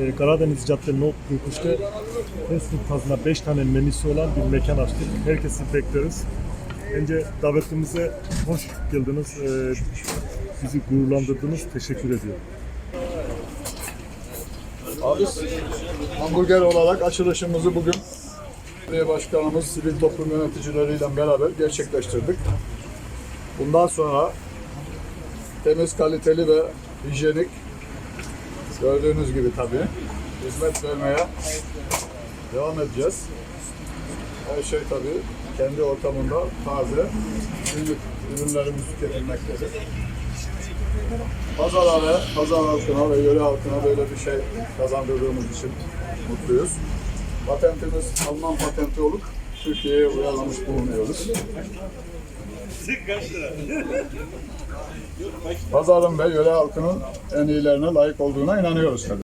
e, Karadeniz Cadde Not Kuş'ta fast food tadına 5 tane menüsü olan bir mekan açtık. Herkesi bekleriz. Önce davetimize hoş geldiniz. E, bizi gururlandırdınız. Teşekkür ediyorum. Abi hamburger olarak açılışımızı bugün belediye başkanımız, sivil toplum yöneticileriyle beraber gerçekleştirdik. Bundan sonra temiz, kaliteli ve hijyenik gördüğünüz gibi tabii hizmet vermeye devam edeceğiz. Her şey tabii kendi ortamında taze, günlük ürünlerimiz tüketilmektedir. Pazarlara, pazar halkına ve yöre halkına böyle bir şey kazandırdığımız için mutluyuz. Patentimiz Alman patenti olup Türkiye'ye uyarlamış bulunuyoruz. Pazarın ve yöre halkının en iyilerine layık olduğuna inanıyoruz tabii.